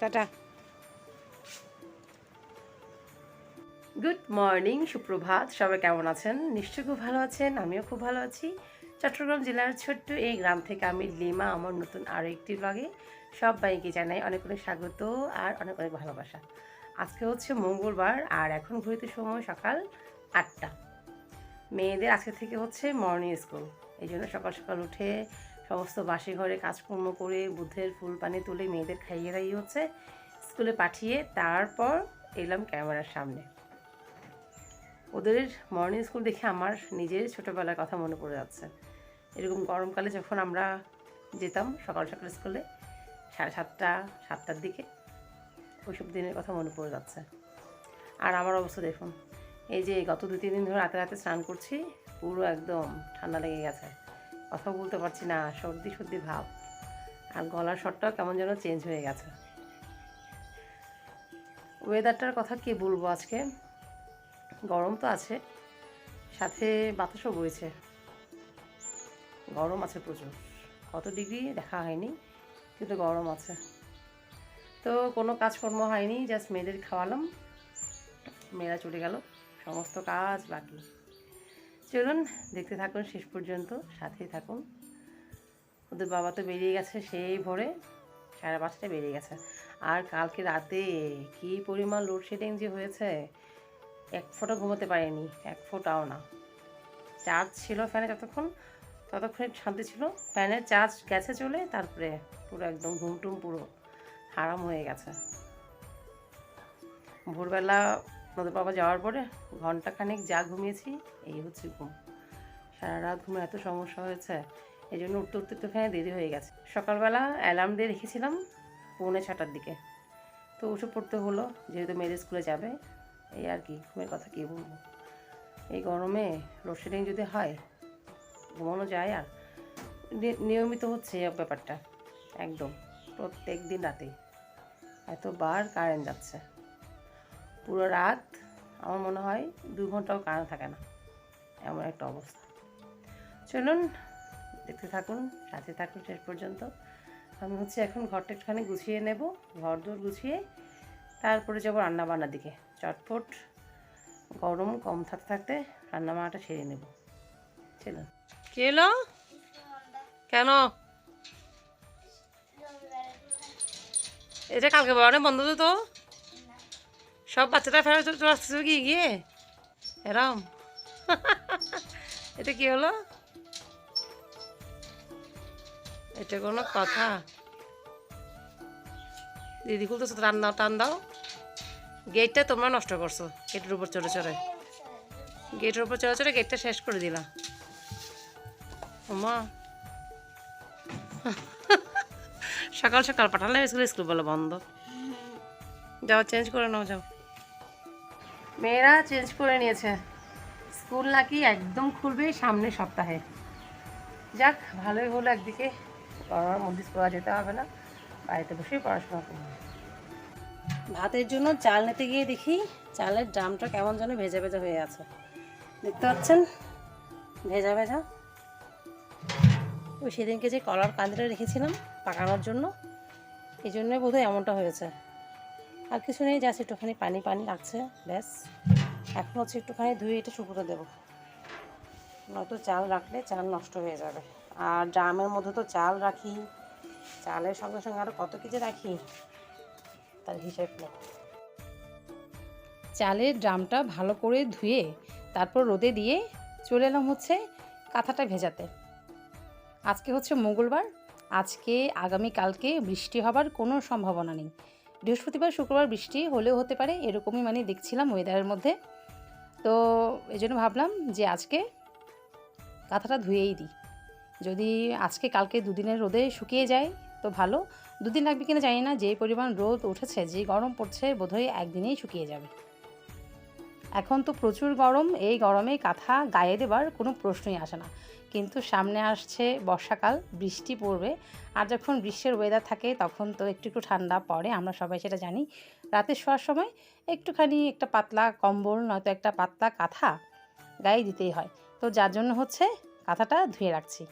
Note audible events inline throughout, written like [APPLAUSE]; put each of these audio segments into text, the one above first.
Tata. Good morning সুপ্রভাত। সবাই কেমন আছেন? নিশ্চয়ই খুব ভালো আছেন, আমিও খুব ভালো আছি। চট্টগ্রাম জেলার ছোট্ট এই গ্রাম থেকে আমি লিমা, আমার নতুন আরও একটি ব্লগে সবাইকে জানাই অনেক অনেক স্বাগত আর অনেক অনেক ভালোবাসা। আজকে হচ্ছে মঙ্গলবার আর এখন ঘুরিতে সময় সকাল আটটা। মেয়েদের আজকে থেকে হচ্ছে মর্নিং স্কুল এই জন্য সকাল সকাল উঠে সমস্ত বাসি ঘরে কাজকর্ম করে বুদ্ধের ফুল পানি তুলে মেয়েদের খাইয়ে দাইয়ে হচ্ছে স্কুলে পাঠিয়ে তারপর এলাম ক্যামেরার সামনে। ওদের মর্নিং স্কুল দেখে আমার নিজের ছোটোবেলার কথা মনে পড়ে যাচ্ছে। এরকম গরমকালে যখন আমরা যেতাম সকাল সকাল স্কুলে, সাড়ে সাতটা, সাতটার দিকে, ওইসব দিনের কথা মনে পড়ে যাচ্ছে। আর আমার অবস্থা দেখুন, এই যে গত দু তিন দিন ধরে রাতে রাতে স্নান করছি, পুরো একদম ঠান্ডা লেগে গেছে। কথা বলতে পারছি না, সর্দি সর্দি ভাব। আর গলার স্বরটাও কেমন যেন চেঞ্জ হয়ে গেছে। ওয়েদারটার কথা কি বলব আজকে? গরম তো আছে, সাথে বাতাসও বইছে। গরম আছে প্রচুর। কত ডিগ্রি দেখা হয়নি, কিন্তু গরম আছে। তো কোনো কাজকর্ম হয়নি জাস্ট মেয়েদের খাওয়ালাম। মেয়েরা চলে গেল, সমস্ত কাজ বাকি। চলুন দেখতে থাকুন শেষ পর্যন্ত, সাথেই থাকুন। ওদের বাবা তো বেরিয়ে গেছে সেই ভোরে, সাড়ে পাঁচটায় বেরিয়ে গেছে। আর কালকে রাতে কী পরিমাণ লোডশেডিং যে হয়েছে, এক ফোঁটা ঘুমোতে পারিনি, এক ফোঁটাও না। চার্জ ছিল ফ্যানে যতক্ষণ, ততক্ষণ শান্তি ছিল। ফ্যানের চার্জ গেছে চলে, তারপরে পুরো একদম ঘুমটুম পুরো হারাম হয়ে গেছে। ভোরবেলা নদীর বাবা যাওয়ার পরে ঘণ্টা খানেক যা ঘুমিয়েছি, এই হচ্ছে ঘুম। সারা রাত ঘুমে এত সমস্যা হয়েছে এই জন্য উঠতে উঠতে একটুখানি দেরি হয়ে গেছে। সকালবেলা অ্যালার্ম দিয়ে রেখেছিলাম পৌনে ছটার দিকে। তো উঠে পড়তে হলো, যেহেতু মেয়েদের স্কুলে যাবে, এই আর কি, ঘুমের কথা কী বলব। এই গরমে লোডশেডিং যদি হয়, ঘুমানো যায় আর নিয়মিত হচ্ছে এই ব্যাপারটা, একদম প্রত্যেক দিন রাতেই। এতবার কারেন্ট যাচ্ছে। পুরো রাত আমার মনে হয় দু ঘন্টাও কারেন্ট থাকে না। এমন একটা অবস্থা। চলুন, দেখতে থাকুন, সাথে থাকুন শেষ পর্যন্ত। আমি হচ্ছে এখন ঘরটা একটুখানি গুছিয়ে নেব ঘর দোর গুছিয়ে তারপরে যাব রান্না বান্নার দিকে। চটপট গরম কম থাকতে থাকতে রান্না বান্নাটা সেরে নেব। চলুন। কে কেন? এটা কালকে বাবানে বন্ধ তো। সব বাচ্চাটা ফেরত চলে আসতেছে কি? গিয়ে? এরম। এটা কি হলো? এটা কোনো কথা। দিদি খুলতেছো, তো দাও, টান দাও। গেটটা তোমরা নষ্ট করছ, গেটের উপর চড়ে চড়ে। গেটের উপর চড়ে চড়ে গেটটা শেষ করে দিলা ওমা। সকাল সকাল পাঠালে স্কুল স্কুল বলে বন্ধ। যাও, চেঞ্জ করে নাও, যাও। মেয়েরা চেঞ্জ করে নিয়েছে। স্কুল নাকি একদম খুলবে সামনের সপ্তাহে। যাক, ভালোই হলো একদিকে। গরমের মধ্যে স্কুলে যেতে হবে না। বাড়িতে বসেই পড়াশোনা করব। ভাতের জন্য চাল নিতে গিয়ে দেখি চালের ড্রামটা কেমন যেন ভেজা ভেজা হয়ে আছে। দেখতে পাচ্ছেন? ভেজা ভেজা। ওই সেদিনকে যে কলার কাঁদিটা রেখেছিলাম পাকানোর জন্য, এই জন্যই বোধহয় এমনটা হয়েছে। আর কিছু নেই জাস্ট একটুখানি পানি পানি লাগছে, ব্যাস। এখন হচ্ছে একটুখানি ধুয়ে এটা শুকোতে দেবো। নয়তো চাল রাখলে চাল নষ্ট হয়ে যাবে। আর ড্রামের মধ্যে তো চাল রাখি, চালের সঙ্গে সঙ্গে আরও কত কিছু রাখি, তার হিসেব নেই। চালের ড্রামটা ভালো করে ধুয়ে তারপর রোদে দিয়ে চলে এলাম হচ্ছে কাঁথাটা ভেজাতে। আজকে হচ্ছে মঙ্গলবার, আজকে, আগামী কালকে বৃষ্টি হবার কোনো সম্ভাবনা নেই। বৃহস্পতিবার, শুক্রবার বৃষ্টি হলেও হতে পারে, এরকমই মানে দেখছিলাম ওয়েদারের মধ্যে। তো এই জন্য ভাবলাম যে আজকে কাঁথাটা ধুয়েই দিই। যদি আজকে কালকে দুদিনের রোদে শুকিয়ে যায় তো ভালো। দুদিন লাগবে কিনা জানি না, যে পরিমাণ রোদ উঠেছে, যে গরম পড়ছে, বোধহয় একদিনেই শুকিয়ে যাবে। এখন তো প্রচুর গরম, এই গরমে কাঁথা গায়ে দেবার কোনো প্রশ্নই আসে না। কিন্তু সামনে আসছে বর্ষাকাল, বৃষ্টি পড়বে। আর যখন গ্রীষ্মের ওয়েদার থাকে, তখন তো একটু একটু ঠান্ডা পড়ে, আমরা সবাই সেটা জানি। রাতে শোয়ার সময় একটুখানি একটা পাতলা কম্বল, নয়তো একটা পাতলা কাঁথা গায়ে দিতেই হয়। তো যার জন্য হচ্ছে কাঁথাটা ধুয়ে রাখছি।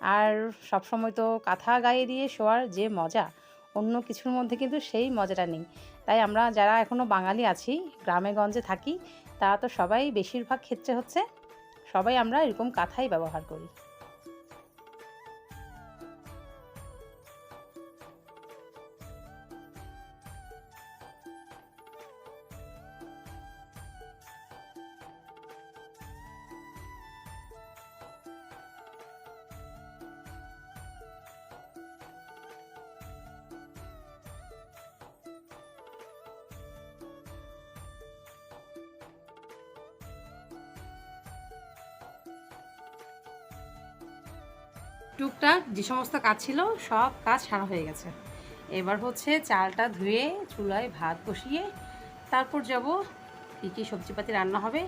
আর সবসময় তো কাঁথা গায়ে দিয়ে শোয়ার যে মজা, অন্য কিছুর মধ্যে কিন্তু সেই মজাটা নেই। তাই আমরা যারা এখনও বাঙালি আছি, গ্রামে গঞ্জে থাকি, তারা তো সবাই বেশিরভাগ ক্ষেত্রে হচ্ছে সবাই আমরা এরকম কাঁথাই ব্যবহার করি। টুকটাক যে সমস্ত কাজ ছিল, সব কাজ সারা হয়ে গেছে। এবার হচ্ছে চালটা ধুয়ে, চুলায় ভাত বসিয়ে, তারপর যাব কী কী সবজিপাতি রান্না হবে,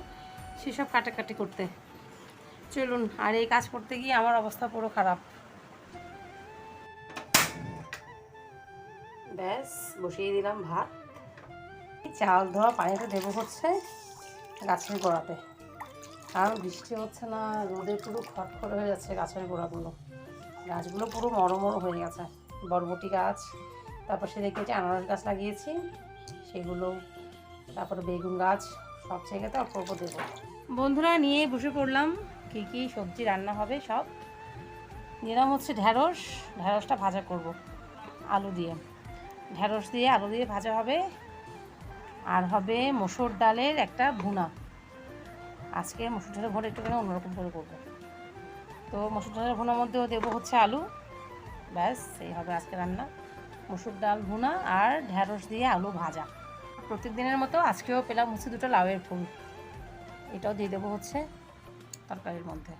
সেসব কাটাকাটি করতে। চলুন, আর এই কাজ করতে গিয়ে আমার অবস্থা পুরো খারাপ। ব্যাস, বসিয়ে দিলাম ভাত। চাল ধোয়া পানিটা দেবো হচ্ছে গাছের গোড়াতে। কারণ বৃষ্টি হচ্ছে না, রোদে পুরো খটখট হয়ে যাচ্ছে গাছের গোড়াগুলো। গাছগুলো পুরো মরো মরো হয়ে গেছে। বরবটি গাছ, তারপর সে দেখেছি আনারস গাছ লাগিয়েছি, সেগুলো, তারপরে বেগুন গাছ, সব জায়গাতে অল্প অল্প দেবো। বন্ধুরা, নিয়ে বসে পড়লাম কী কী সবজি রান্না হবে সব। নিলাম হচ্ছে ঢ্যাঁড়স ঢ্যাঁড়সটা ভাজা করব, আলু দিয়ে। ঢ্যাঁড়স দিয়ে আলু দিয়ে ভাজা হবে। আর হবে মসুর ডালের একটা ভুনা। আজকে মসুর ডালের ভুনা একটুখানি অন্যরকম করে করব। তো মসুর ডালের ভুনার মধ্যেও দেবো হচ্ছে আলু। ব্যাস, এই হবে আজকে রান্না। মসুর ডাল ভুনা আর ঢ্যাঁড়স দিয়ে আলু ভাজা। প্রত্যেকদিনের মতো আজকেও পেলাম হচ্ছে দুটো লাউয়ের ফুল এটাও দিয়ে দেবো হচ্ছে তরকারির মধ্যে।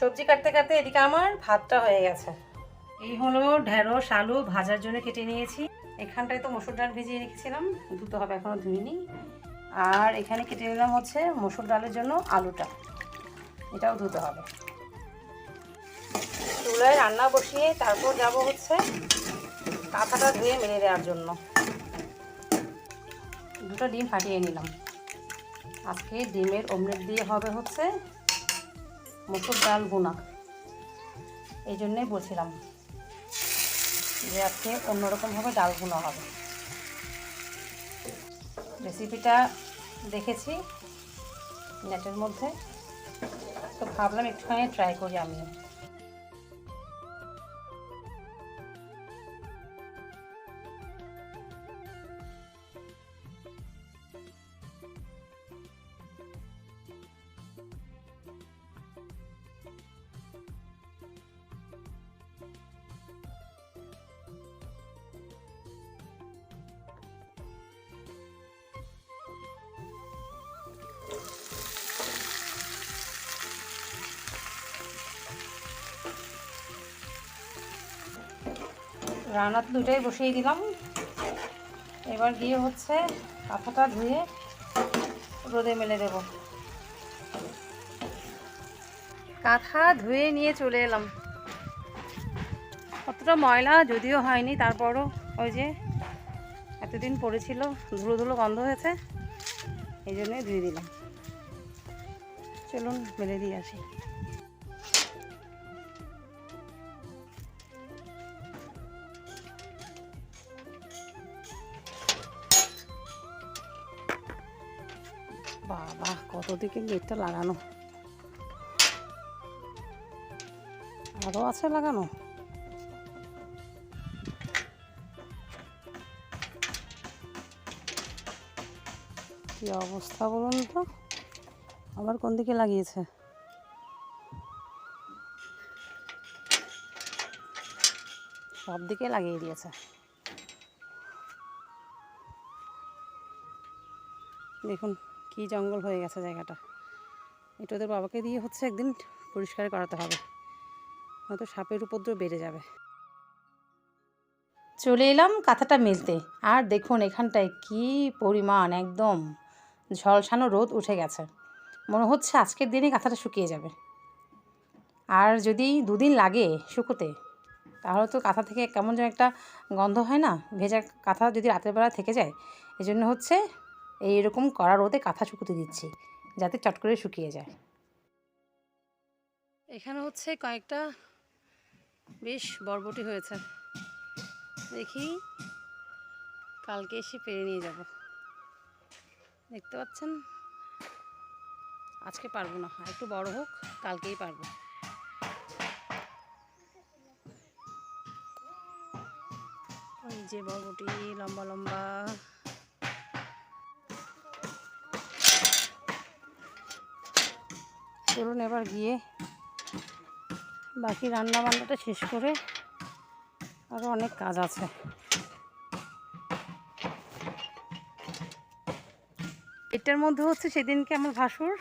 সবজি কাটতে কাটতে এদিকে আমার ভাতটা হয়ে গেছে। এই হলো ঢেঁড়স, আলু ভাজার জন্য কেটে নিয়েছি। এখানটায় তো মসুর ডাল ভিজিয়ে রেখেছিলাম ধুতে হবে এখনও ধুইনি। আর এখানে কেটে নিলাম হচ্ছে মসুর ডালের জন্য আলুটা। এটাও ধুতে হবে। চুলায় রান্না বসিয়ে তারপর যাব হচ্ছে কাঁথাটা ধুয়ে মেরে দেওয়ার জন্য। দুটো ডিম ফাটিয়ে নিলাম। আজকে ডিমের অমলেট দিয়ে হবে হচ্ছে মসুর ডাল গুনা এই জন্যই বলছিলাম যে আজকে অন্যরকমভাবে ডাল গুনা হবে। রেসিপিটা দেখেছি, নেটের মধ্যে। তো ভাবলাম একটুখানি ট্রাই করি আমিও। রান্না দুটাই বসিয়ে দিলাম। এবার গিয়ে হচ্ছে কাঁথাটা ধুয়ে রোদে মেলে দেব। কাঁথা ধুয়ে নিয়ে চলে এলাম। অতটা ময়লা যদিও হয়নি, তারপরও ওই যে এতদিন পড়েছিল, ধুলো ধুলো গন্ধ হয়েছে, এই জন্যই ধুয়ে দিলাম। চলুন, মেলে দিয়ে আসি। বাবা কত দিকে গেটটা লাগানো। আরও আছে লাগানো? কি অবস্থা বলুন তো? আবার কোন দিকে লাগিয়েছে? সব দিকে লাগিয়ে দিয়েছে। দেখুন। কি জঙ্গল হয়ে গেছে জায়গাটা। এটা ওদের বাবাকে দিয়ে হচ্ছে একদিন পরিষ্কার করাতে হবে। হয়তো সাপের উপদ্রব বেড়ে যাবে। চলে এলাম কাঁথাটা মেলতে। আর দেখুন এখানটায় কি পরিমাণ, একদম ঝলসানো রোদ উঠে গেছে। মনে হচ্ছে আজকের দিনে কাঁথাটা শুকিয়ে যাবে। আর যদি দুদিন লাগে শুকোতে, তাহলে তো কাঁথা থেকে কেমন যেন একটা গন্ধ হয় না? ভেজা কাঁথা যদি রাতের বেলা থেকে যায় এই জন্য হচ্ছে এইরকম কড়া রোদে কাঁথা শুকুতে দিচ্ছি, যাতে চট করে শুকিয়ে যায়। এখানে হচ্ছে কয়েকটা বেশ বরবটি হয়েছে। দেখি কালকে এসে পেরে নিয়ে যাব। দেখতে পাচ্ছেন? আজকে পারব না, একটু বড় হোক, কালকেই পারব। ওই যে বরবটি, লম্বা লম্বা। চলুন এবার গিয়ে বাকি রান্না বান্নাটা শেষ করে আরও অনেক কাজ আছে। এটার মধ্যে হচ্ছে সেদিনকে আমার ভাসুর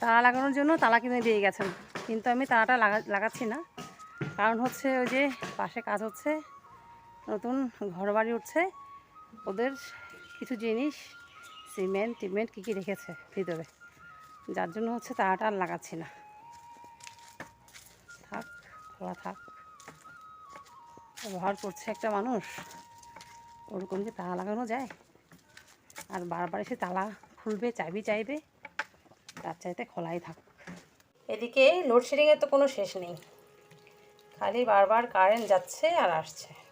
তালা লাগানোর জন্য তালা কিনে দিয়ে গেছেন। কিন্তু আমি তালাটা লাগা লাগাচ্ছি না। কারণ হচ্ছে ওই যে পাশে কাজ হচ্ছে, নতুন ঘর বাড়ি উঠছে, ওদের কিছু জিনিস, সিমেন্ট, টিমেন্ট কী কী রেখেছে ভিতরে। যার জন্য হচ্ছে তালাটা আর লাগাচ্ছি না। থাক, খোলা থাক। ব্যবহার করছে একটা মানুষ। ওরকম যে তালা লাগানো যায়। আর বারবার এসে তালা খুলবে চাবি চাইবে, তার চাইতে খোলাই থাক। এদিকে লোডশেডিংয়ের তো কোনো শেষ নেই। খালি বারবার কারেন্ট যাচ্ছে আর আসছে।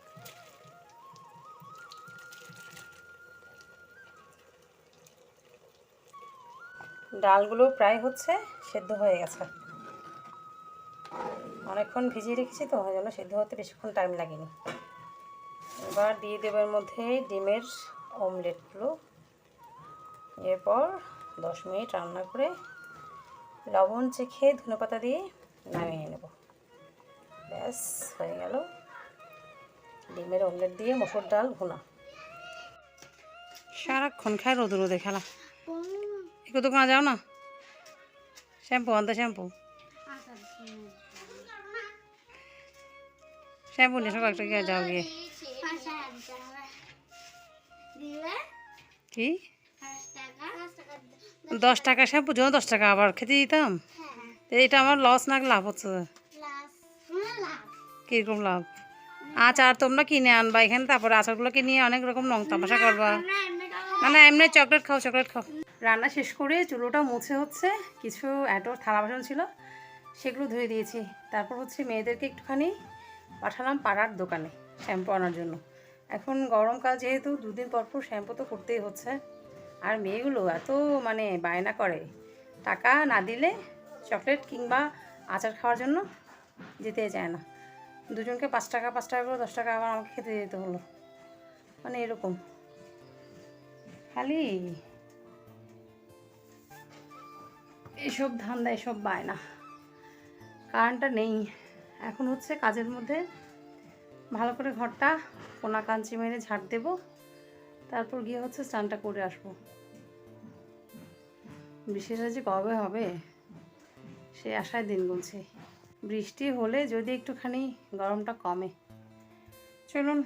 ডালগুলো প্রায় হচ্ছে সেদ্ধ হয়ে গেছে। অনেকক্ষণ ভিজিয়ে রেখেছি তো, ওই জন্য সেদ্ধ হতে বেশিক্ষণ টাইম লাগেনি। এবার দিয়ে দেবো এর মধ্যে ডিমের অমলেটগুলো এরপর দশ মিনিট রান্না করে লবণ চেখে ধনেপাতা দিয়ে নামিয়ে নেব। ব্যাস, হয়ে গেল। ডিমের অমলেট দিয়ে মসুর ডাল ভুনা। সারাক্ষণ খায় রোদ রোদে খেলা। একটু দোকানে যাও না। শ্যাম্পু আনতে শ্যাম্পু। শ্যাম্পু নিয়ে সকাল থেকে যাও গিয়ে। কি? দশ টাকা শ্যাম্পু জন্য দশ টাকা আবার খেতে দিতাম? তো এটা আমার লস না লাভ হচ্ছে? কীরকম লাভ? আচার তোমরা কিনে আনবা এখানে তারপরে আচারগুলোকে নিয়ে অনেক রকম রং তামাশা করবা। মানে এমনি চকলেট খাও চকলেট খাও। রান্না শেষ করে চুলোটা মুছে হচ্ছে, কিছু এটো থালা বাসন ছিল, সেগুলো ধুয়ে দিয়েছি। তারপর হচ্ছে মেয়েদেরকে একটুখানি পাঠালাম পাড়ার দোকানে শ্যাম্পু আনার জন্য। এখন গরমকাল যেহেতু, দুদিন পর পর শ্যাম্পু তো করতেই হচ্ছে। আর মেয়েগুলো এত মানে বায়না করে, টাকা না দিলে চকলেট কিংবা আচার খাওয়ার জন্য যেতে চায় না। দুজনকে পাঁচ টাকা পাঁচ টাকা করে দশ টাকা আবার আমাকে খেতে দিতে হলো। মানে এরকম। খালি এসব ধান্দা, এসব বায়না। কারেন্টটা নেই। এখন হচ্ছে কাজের মধ্যে ভালো করে ঘরটা কোনা কাঞ্চি মেরে ঝাড় দেব। তারপর গিয়ে হচ্ছে স্নানটা করে আসব। বৃষ্টিটা যে কবে হবে, সে আশায় দিন গুনছি। বৃষ্টি হলে যদি একটুখানি গরমটা কমে। চলুন,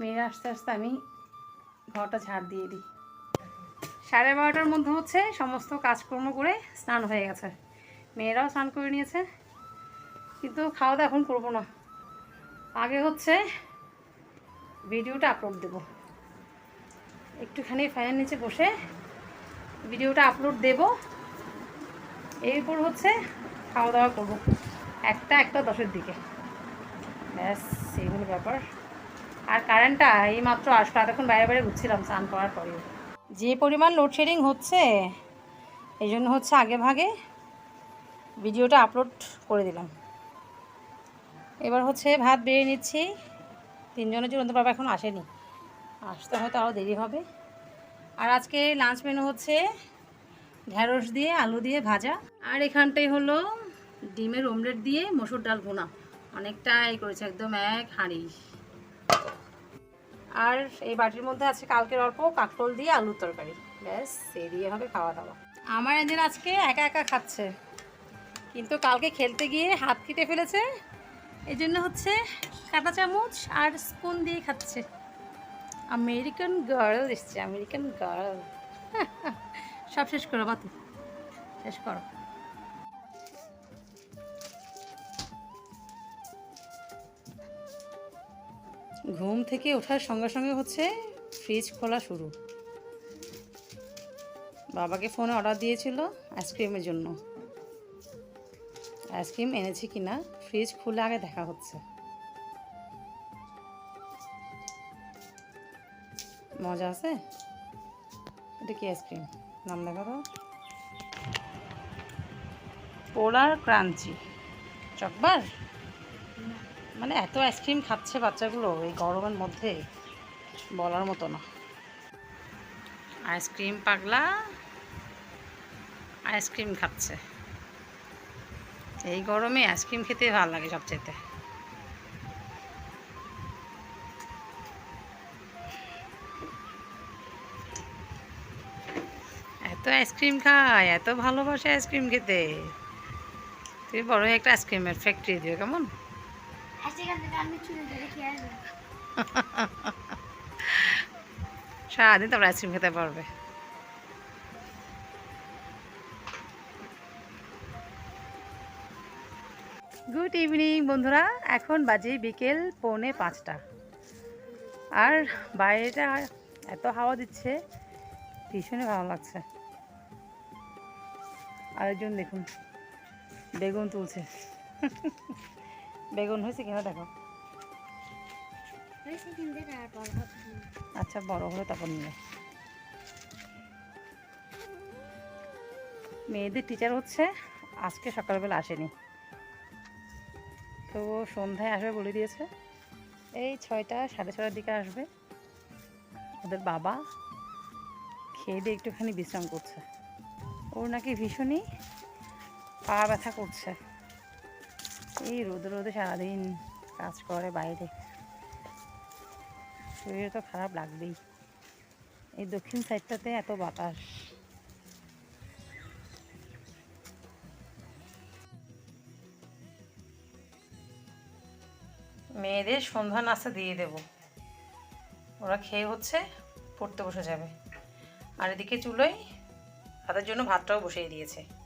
মেয়েরা আস্তে আস্তে আমি ঘরটা ঝাড় দিয়ে দিই। সাড়ে বারোটার মধ্যে হচ্ছে সমস্ত কাজকর্ম করে স্নান হয়ে গেছে। মেয়েরাও স্নান করে নিয়েছে। কিন্তু খাওয়া দাওয়া এখন করব না। আগে হচ্ছে ভিডিওটা আপলোড দেব। একটুখানি ফ্যানের নিচে বসে ভিডিওটা আপলোড দেব। এরপর হচ্ছে খাওয়া দাওয়া করব। একটা একটা, দশের দিকে। ব্যাস সেইগুলো ব্যাপার। আর কারেন্টটা এই মাত্র আসলো। এতক্ষণ বাইরে বাইরে ঘুরছিলাম, স্নান করার পরেও যে পরিমাণ লোডশেডিং হচ্ছে, এই জন্য হচ্ছে আগে ভাগে ভিডিওটা আপলোড করে দিলাম। এবার হচ্ছে ভাত বেড়ে নিচ্ছি। তিনজনের জন্য বাবা এখন আসেনি। আসতে হয়তো আরও দেরি হবে। আর আজকে লাঞ্চ মেনু হচ্ছে ঢ্যাঁড়স দিয়ে, আলু দিয়ে ভাজা। আর এখানটাই হলো ডিমের অমলেট দিয়ে মসুর ডাল ভুনা। অনেকটাই করেছে, একদম এক হাঁড়ি। আর এই বাটির মধ্যে আছে কালকের অল্প কাঁকরোল দিয়ে আলুর তরকারি। ব্যাস সেই দিয়ে হবে খাওয়া দাওয়া আমার এদের আজকে একা একা খাচ্ছে। কিন্তু কালকে খেলতে গিয়ে হাত কেটে ফেলেছে। এই জন্য হচ্ছে কাঁটা চামচ আর স্পুন দিয়ে খাচ্ছে। আমেরিকান গার্ল এসছে, আমেরিকান গার্ল। [LAUGHS] সব শেষ করো বা বাতু। শেষ করো। ঘুম থেকে ওঠার সঙ্গে সঙ্গে হচ্ছে ফ্রিজ খোলা শুরু। বাবাকে ফোনে অর্ডার দিয়েছিল আইসক্রিমের জন্য। আইসক্রিম এনেছি কি না ফ্রিজ খুলে আগে দেখা হচ্ছে। মজা আছে? এটা কি আইসক্রিম নাম দেখা তো পোলার ক্রাঞ্চি। চকবার? মানে এত আইসক্রিম খাচ্ছে বাচ্চাগুলো এই গরমের মধ্যে, বলার মতো না। আইসক্রিম পাগলা, আইসক্রিম খাচ্ছে। এই গরমে আইসক্রিম খেতে ভালো লাগে সবচেয়ে এত আইসক্রিম খায়, এত ভালোবাসে আইসক্রিম খেতে। তুই বড় একটা আইসক্রিমের ফ্যাক্টরি দিও কেমন? সারাদিন তোমরা আইসক্রিম খেতে পারবে। গুড ইভিনিং বন্ধুরা। এখন বাজে বিকেল পৌনে পাঁচটা। আর বাইরেটা এত হাওয়া দিচ্ছে, ভীষণই ভালো লাগছে। আরেকজন দেখুন, বেগুন তুলছে। বেগুন হয়েছে কিনা দেখো। আচ্ছা বড় হলে তারপর নিয়ে মেয়েদের টিচার হচ্ছে আজকে সকালবেলা আসেনি। তো সন্ধ্যায় আসবে বলে দিয়েছে। এই ছয়টা সাড়ে ছটার দিকে আসবে। ওদের বাবা খেয়ে দিয়ে একটুখানি বিশ্রাম করছে। ওর নাকি ভীষণই পা ব্যথা করছে। এই রোদে রোদে সারাদিন কাজ করে বাইরে। শরীরে তো খারাপ লাগবেই। এই দক্ষিণ সাইডটাতে এত বাতাস। মেয়েদের সন্ধ্যা নাস্তা দিয়ে দেব। ওরা খেয়ে হচ্ছে পড়তে বসে যাবে। আর এদিকে চুলোয় তাদের জন্য ভাতটাও বসিয়ে দিয়েছে।